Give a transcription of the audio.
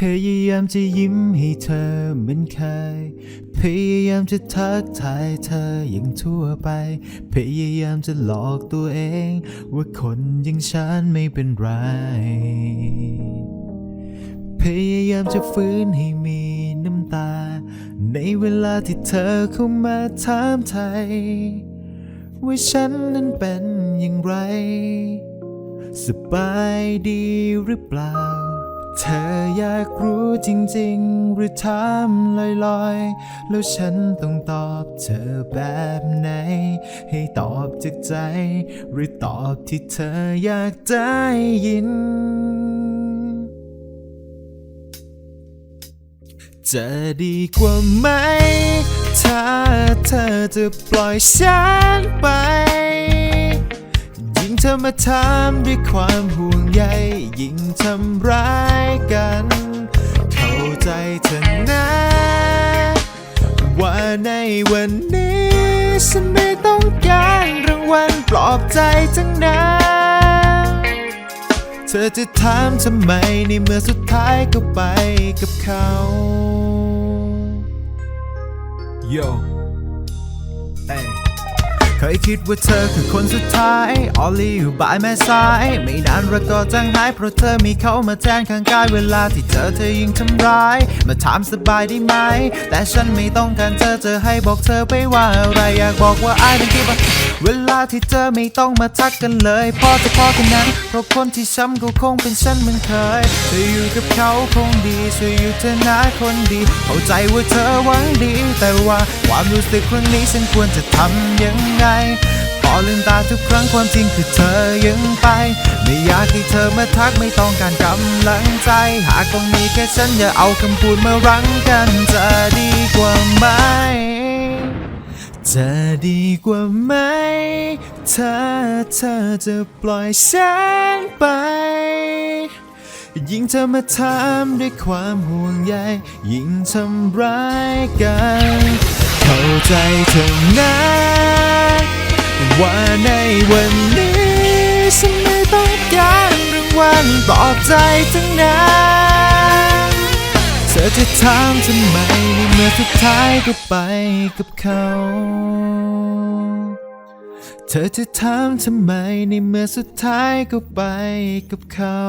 พยายามจะยิ้มให้เธอเหมือนเคย พยายามจะทักทายเธออย่างทั่วไป พยายามจะหลอกตัวเอง ว่าคนอย่างฉันไม่เป็นไร พยายามจะฟื้นให้มีน้ำตา ในเวลาที่เธอเข้ามาถามไทย ว่าฉันนั้นเป็นอย่างไร สบายดีหรือเปล่า เธออยากรู้จริงๆ หรือถามลอยๆ แล้วฉันต้องตอบเธอแบบไหน ให้ตอบจากใจ หรือตอบที่เธออยากได้ยิน จะดีกว่าไหม ถ้าเธอจะปล่อยฉันไป ธอมาถามด้วยความห่วงใยยิ่งทำร้ายกัน เข้าใจเธอนะ ว่าในวันนี้ฉันไม่ต้องการรางวัลปลอบใจทั้งนั้นเธอจะถามทำไมในเมื่อสุดท้ายก็ไปกับเขาโยเอ้ย เคยคิดว่าเธอคือคนสุดท้าย ออลลี่อยู่บ่ายแม่สาย ไม่นานรักก็จางหาย เพราะเธอมีเขามาแทนข้างกายเวลาที่เจอเธอยิ่งทำร้าย มาถามสบายไดีไหม แต่ฉันไม่ต้องการเธอเธอให้บอกเธอไปว่าอะไรอยากบอกว่า I don't give a เวลาที่เธอไม่ต้องมาทักกันเลยพอจะพอแค่นั้นเพราะคนที่ช้ำก็คงเป็นฉันเหมือนเคยเธออยู่กับเขาคงดีช่วยอยู่เธอนะคนดี เข้าใจว่าเธอหวังดี แต่ว่าความรู้สึกครั้งนี้ฉันควรจะทำยังไงพอลืมตาทุกครั้งความจริงคือเธอยังไป ไม่อยากให้เธอมาทักไม่ต้องการกำลังใจ หากต้องมีแค่ฉันอย่าเอาคำพูดมารั้งกันจะดีกว่าไหมจะดีกว่าไหม ถ้าเธอจะปล่อยฉันไป ยิ่งเธอมาถามด้วยความห่วงใย ยิ่งทำร้ายกัน เข้าใจเธอนะ ว่าในวันนี้ฉันไม่ต้องการรางวัลปลอบใจทั้งนั้นเธอจะถามทำไมในเมื่อสุดท้ายก็ไปกับเขา เธอจะถามทำไมในเมื่อสุดท้ายก็ไปกับเขา